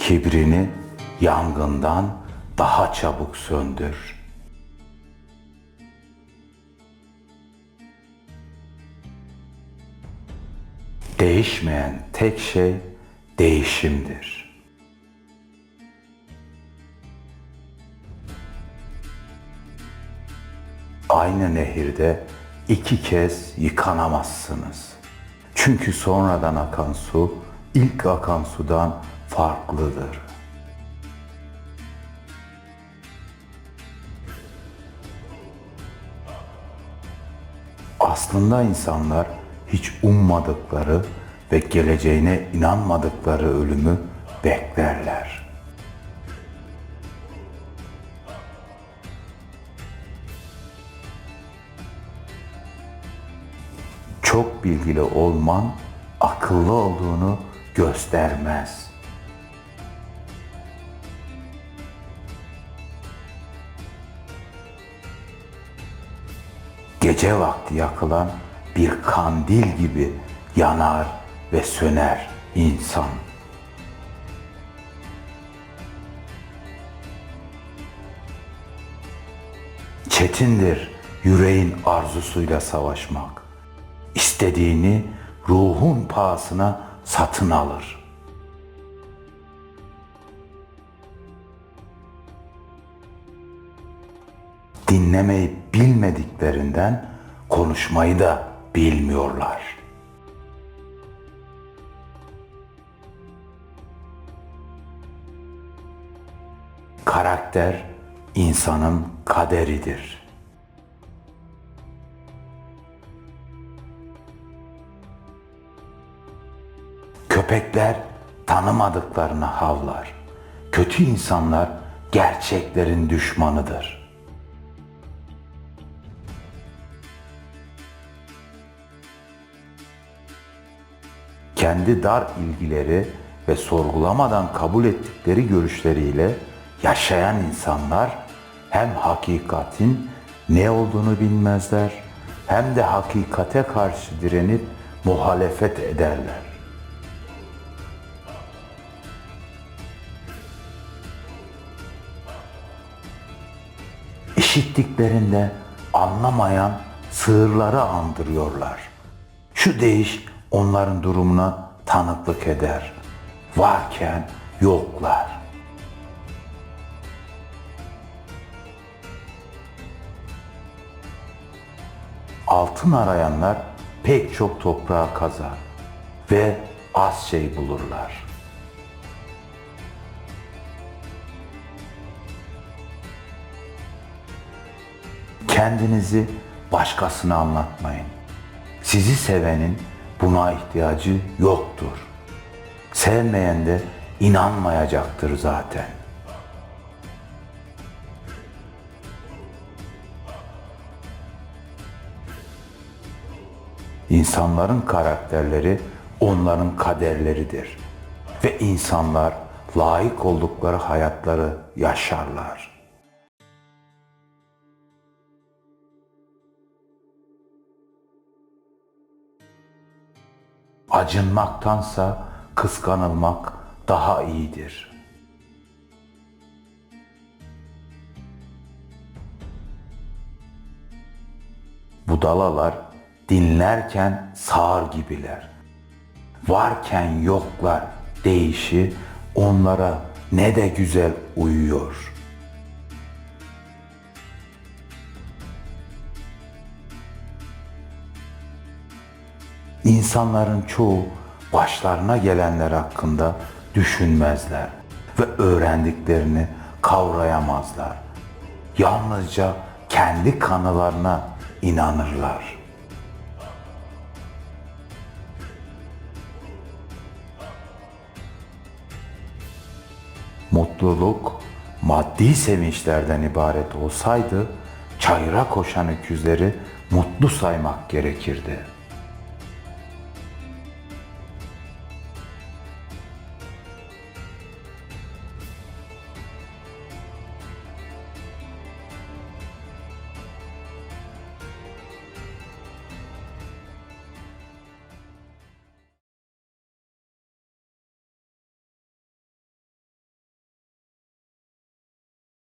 Kibrini yangından daha çabuk söndür. Değişmeyen tek şey değişimdir. Aynı nehirde iki kez yıkanamazsınız. Çünkü sonradan akan su ilk akan sudan farklıdır. Aslında insanlar hiç ummadıkları ve geleceğine inanmadıkları ölümü beklerler. Çok bilgili olman akıllı olduğunu göstermez. Gece vakti yakılan bir kandil gibi yanar ve söner insan. Çetindir yüreğin arzusuyla savaşmak. İstediğini ruhun pahasına satın alır. Dinlemeyi bilmediklerinden konuşmayı da bilmiyorlar. Karakter insanın kaderidir. Köpekler tanımadıklarına havlar. Kötü insanlar gerçeklerin düşmanıdır. Kendi dar ilgileri ve sorgulamadan kabul ettikleri görüşleriyle yaşayan insanlar hem hakikatin ne olduğunu bilmezler hem de hakikate karşı direnip muhalefet ederler. İşittiklerinde anlamayan sığırları andırıyorlar. Şu değiş onların durumuna tanıklık eder. Varken yoklar. Altın arayanlar pek çok toprağa kazar ve az şey bulurlar. Kendinizi başkasına anlatmayın. Sizi sevenin buna ihtiyacı yoktur. Sevmeyen de inanmayacaktır zaten. İnsanların karakterleri onların kaderleridir. Ve insanlar layık oldukları hayatları yaşarlar. Acınmaktansa kıskanılmak daha iyidir. Budalalar dinlerken sağır gibiler. Varken yoklar değişi onlara ne de güzel uyuyor.'' İnsanların çoğu başlarına gelenler hakkında düşünmezler ve öğrendiklerini kavrayamazlar. Yalnızca kendi kanılarına inanırlar. Mutluluk maddi sevinçlerden ibaret olsaydı çayıra koşan öküzleri mutlu saymak gerekirdi.''